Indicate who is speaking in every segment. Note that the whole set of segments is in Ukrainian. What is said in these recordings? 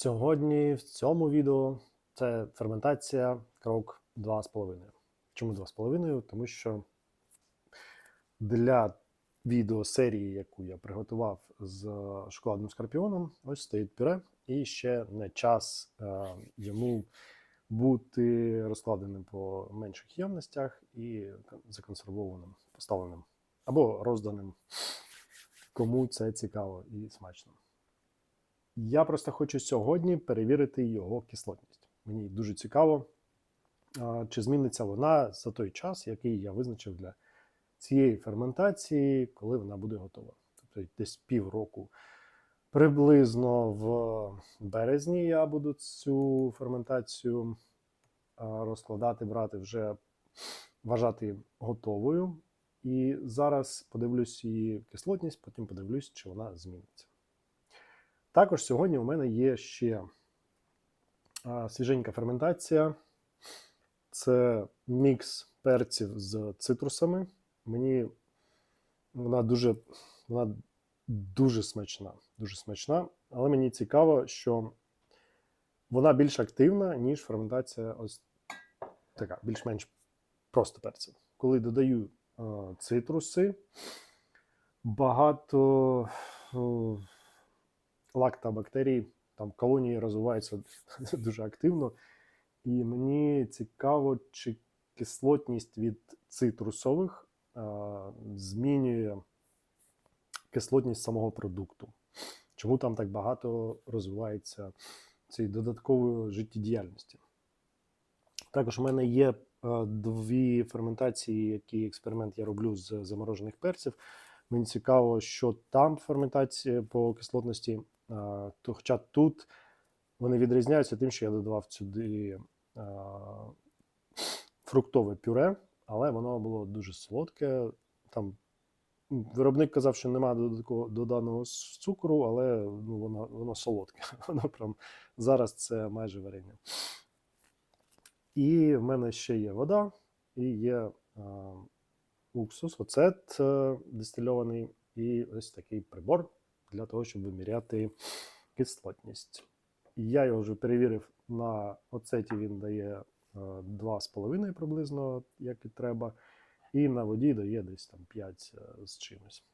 Speaker 1: Сьогодні в цьому відео це ферментація крок 2,5. Чому 2,5? Тому що для відеосерії, яку я приготував з шоколадним скорпіоном, ось стоїть пюре, і ще не час е, йому бути розкладеним по менших ємностях і законсервованим, поставленим або розданим, кому це цікаво і смачно. Я просто хочу сьогодні перевірити його кислотність. Мені дуже цікаво, чи зміниться вона за той час, який я визначив для цієї ферментації, коли вона буде готова. Тобто десь півроку. Приблизно в березні я буду цю ферментацію розкладати, брати, вже вважати готовою. І зараз подивлюсь її кислотність, потім подивлюсь, чи вона зміниться. Також сьогодні у мене є ще свіженька ферментація. Це мікс перців з цитрусами. Мені вона дуже, вона дуже смачна. Дуже смачна, але мені цікаво, що вона більш активна, ніж ферментація ось така, більш-менш просто перців. Коли додаю цитруси, багато. О, лактобактерій, там колонії розвиваються дуже активно. І мені цікаво, чи кислотність від цитрусових змінює кислотність самого продукту. Чому там так багато розвивається цієї додаткової життєдіяльності? Також у мене є е, дві ферментації, які експеримент я роблю з заморожених перців. Мені цікаво, що там ферментація по кислотності то, хоча тут вони відрізняються тим, що я додавав сюди фруктове пюре, але воно було дуже солодке. Там виробник казав, що немає доданого цукру, але ну, воно, воно солодке. Воно прям зараз це майже варення. І в мене ще є вода, і є а, уксус, оцет е, дистильований, і ось такий прибор для того, щоб виміряти кислотність. Я його вже перевірив на оцеті, він дає е, 2,5 приблизно, як і треба, і на воді дає десь там 5 е, з чимось.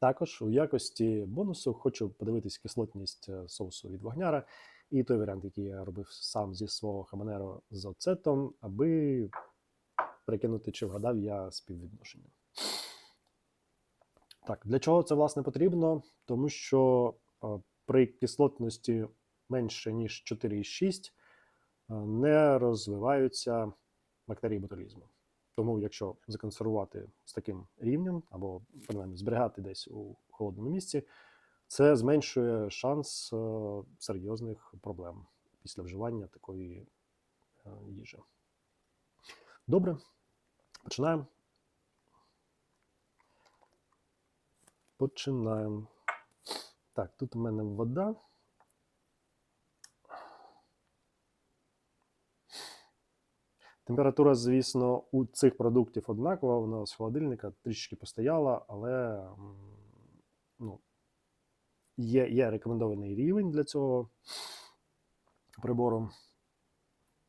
Speaker 1: Також у якості бонусу хочу подивитись кислотність е, соусу від вогняра і той варіант, який я робив сам зі свого хаманеро з оцетом, аби прикинути, чи вгадав я співвідношення. Так, для чого це власне потрібно? Тому що е, при кислотності менше, ніж 4,6 е, не розвиваються бактерії ботулізму. Тому, якщо законсервувати з таким рівнем, або принаймні зберігати десь у холодному місці, це зменшує шанс е, серйозних проблем після вживання такої їжі. Добре, починаємо. Починаємо. Так, тут у мене вода. Температура, звісно, у цих продуктів однакова, вона з холодильника трішки постояла, але ну, є, є рекомендований рівень для цього прибору.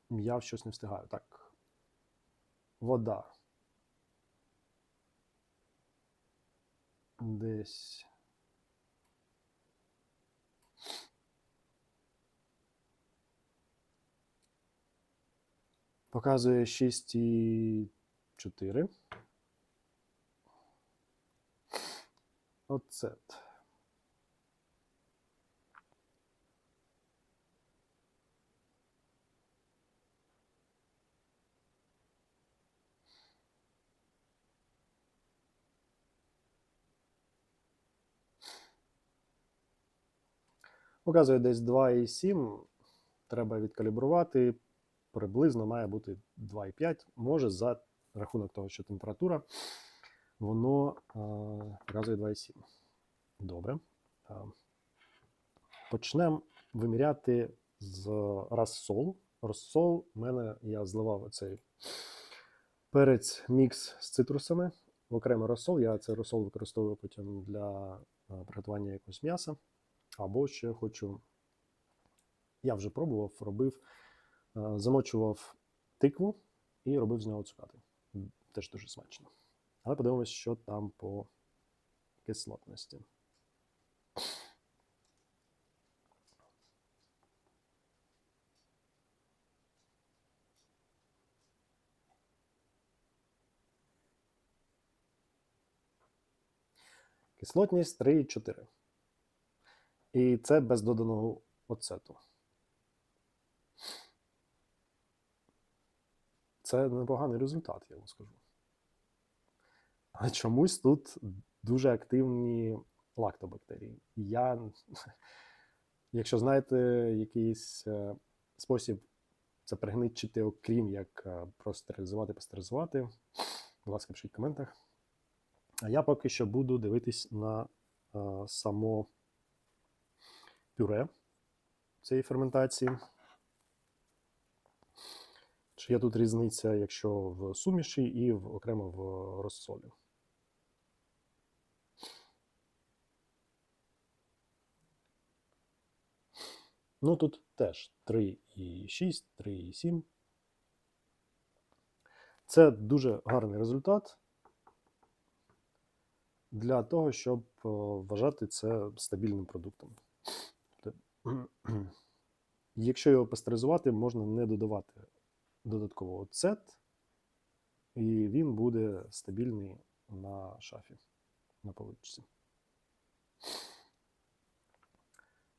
Speaker 1: Я в щось не встигаю. Так. Вода. Десь. Показує 6,4. Оцет. Показує десь 2,7. Треба відкалібрувати. Приблизно має бути 2,5. Може, за рахунок того, що температура, воно а, показує 2,7. Добре. А, почнемо виміряти з розсолу. Розсол у мене я зливав цей перець мікс з цитрусами. В окремий розсол. Я цей розсол використовую потім для приготування якогось м'яса. Або ще хочу я вже пробував, робив, е, замочував тикву і робив з нього цукати. Теж дуже смачно. Але подивимось, що там по кислотності. Кислотність 3,4. І це без доданого оцету. Це непоганий результат, я вам скажу. Але чомусь тут дуже активні лактобактерії. Я, якщо знаєте якийсь е, спосіб це пригничити, окрім як е, простерилізувати, пастеризувати, будь ласка, пишіть в коментах. А я поки що буду дивитись на е, само пюре цієї ферментації. Чи є тут різниця, якщо в суміші і в, окремо в розсолі? Ну тут теж 3,6, 3,7. Це дуже гарний результат для того, щоб е, вважати це стабільним продуктом. Якщо його пастеризувати, можна не додавати додатково оцет, і він буде стабільний на шафі, на поличці.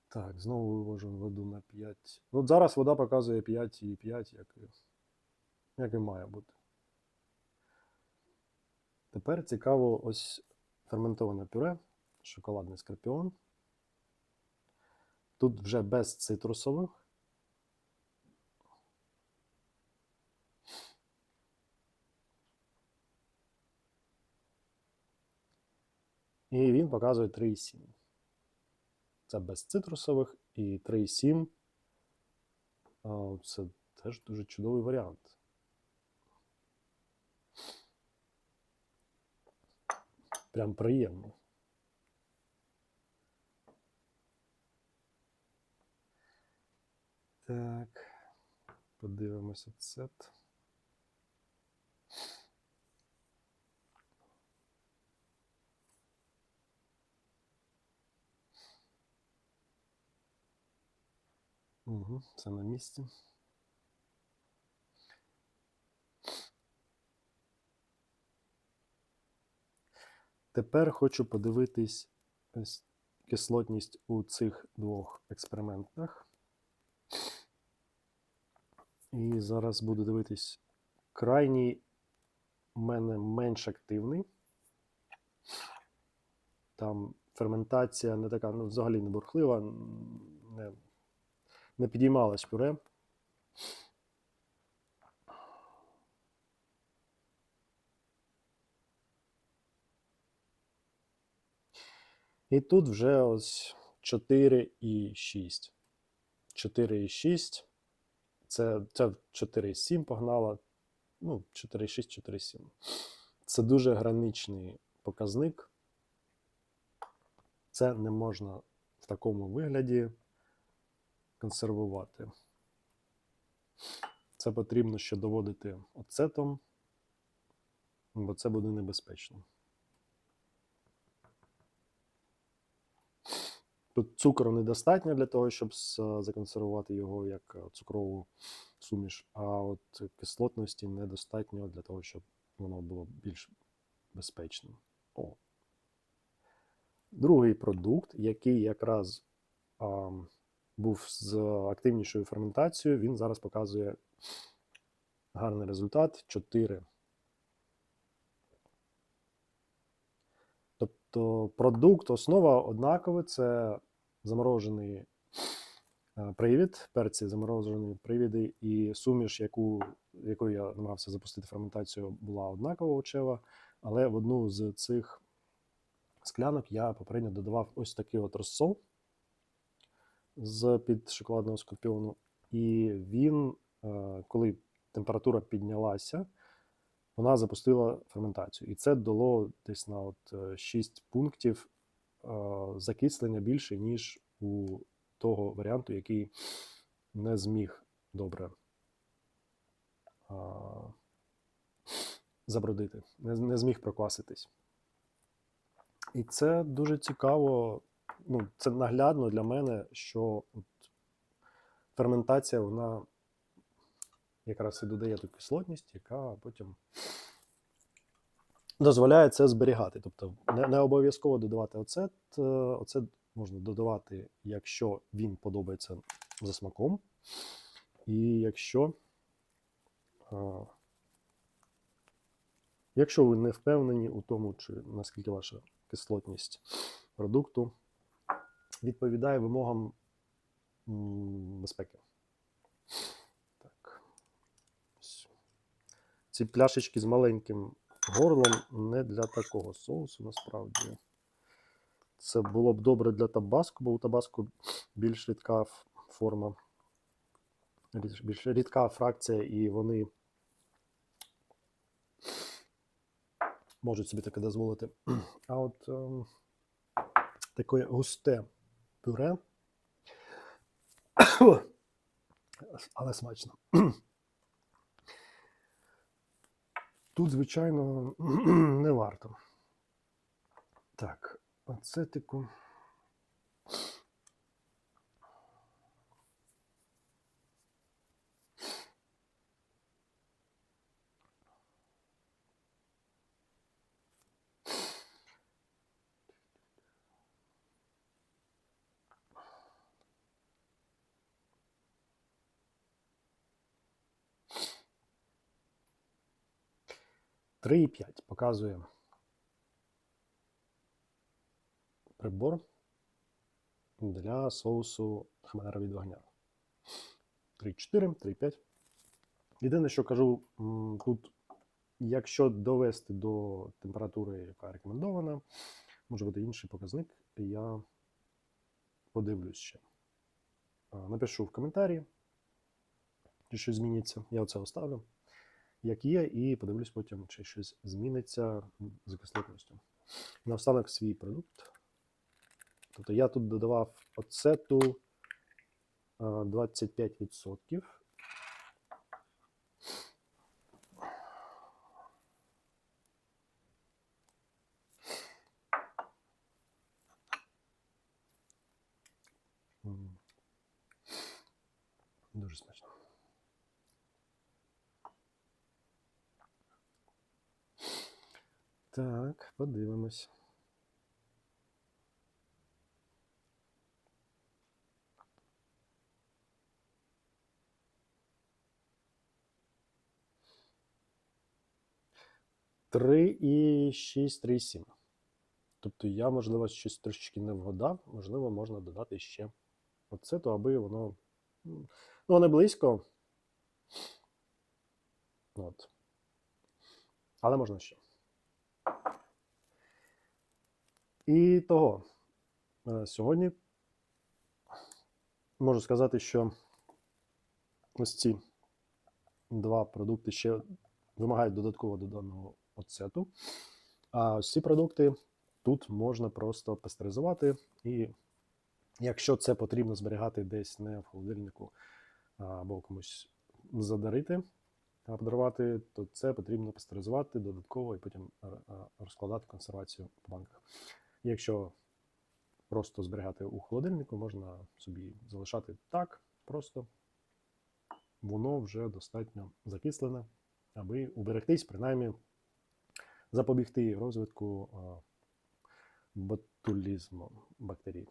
Speaker 1: Так, знову вивожу воду на 5. Ну, зараз вода показує 5,5, як, і- як і має бути. Тепер цікаво ось ферментоване пюре, шоколадний скорпіон. Тут вже без цитрусових. І він показує 3,7. Це без цитрусових і 3,7. А, Це теж дуже чудовий варіант. Прям приємно. Так, подивимося це. Угу, це на місці. Тепер хочу подивитись кислотність у цих двох експериментах. І зараз буду дивитись крайній у мене менш активний. Там ферментація не така, ну, взагалі не бурхлива, не, не підіймалась пюре. І тут вже ось 4,6. 4,6. Це, це в 4,7 погнала. Ну, 4,6, 4,7. Це дуже граничний показник. Це не можна в такому вигляді консервувати. Це потрібно ще доводити оцетом, бо це буде небезпечно. Тут цукру недостатньо для того, щоб законсервувати його як е, цукрову суміш, а от кислотності недостатньо для того, щоб воно було більш безпечним. О. Другий продукт, який якраз а, був з активнішою ферментацією, він зараз показує гарний результат 4. Тобто продукт, основа однакова, це заморожений е, привід, перці заморожені привіди, і суміш, яку, якою я намагався запустити ферментацію, була однакова очева, але в одну з цих склянок я попередньо додавав ось такий от розсол з під шоколадного скорпіону. І він, е, коли температура піднялася, вона запустила ферментацію. І це дало десь на от 6 пунктів е, закислення більше, ніж у того варіанту, який не зміг добре забродити, не, зміг прокваситись. І це дуже цікаво, ну, це наглядно для мене, що от ферментація, вона якраз і додає ту кислотність, яка потім дозволяє це зберігати. Тобто не, не обов'язково додавати оцет. е, Оцет можна додавати, якщо він подобається за смаком. І якщо, а, якщо ви не впевнені у тому, чи наскільки ваша кислотність продукту відповідає вимогам безпеки. Так. Ці пляшечки з маленьким горлом не для такого соусу насправді. Це було б добре для табаско, бо у табаско більш рідка форма, більш рідка фракція, і вони можуть собі таке дозволити. А от ем, таке густе пюре, але смачно. Тут, звичайно, не варто. Так, ацетику. Три і п'ять показує прибор для соусу хмара від вогня. 3,4, 3,5. Єдине, що кажу, тут, якщо довести до температури, яка рекомендована, може бути інший показник, я подивлюсь ще. Напишу в коментарі, чи щось зміниться. Я оце оставлю, як є, і подивлюсь потім, чи щось зміниться з кислотністю. Наостанок свій продукт. Тобто я тут додавав оцету а, 25%. Дуже смачно. Так, подивимось. Три і шість, три і сім. Тобто я, можливо, щось трошечки не вгадав, можливо, можна додати ще оцету, аби воно. Ну, не близько. От. Але можна ще. І того. е, Сьогодні можу сказати, що ось ці два продукти ще вимагають додатково доданого оцету. А ось ці продукти тут можна просто пастеризувати. І якщо це потрібно зберігати десь не в холодильнику або комусь задарити, а подарувати, то це потрібно пастеризувати додатково і потім е, е, розкладати консервацію по банках. Якщо просто зберігати у холодильнику, можна собі залишати так просто. Воно вже достатньо закислене, аби уберегтись, принаймні запобігти розвитку ботулізму бактерій.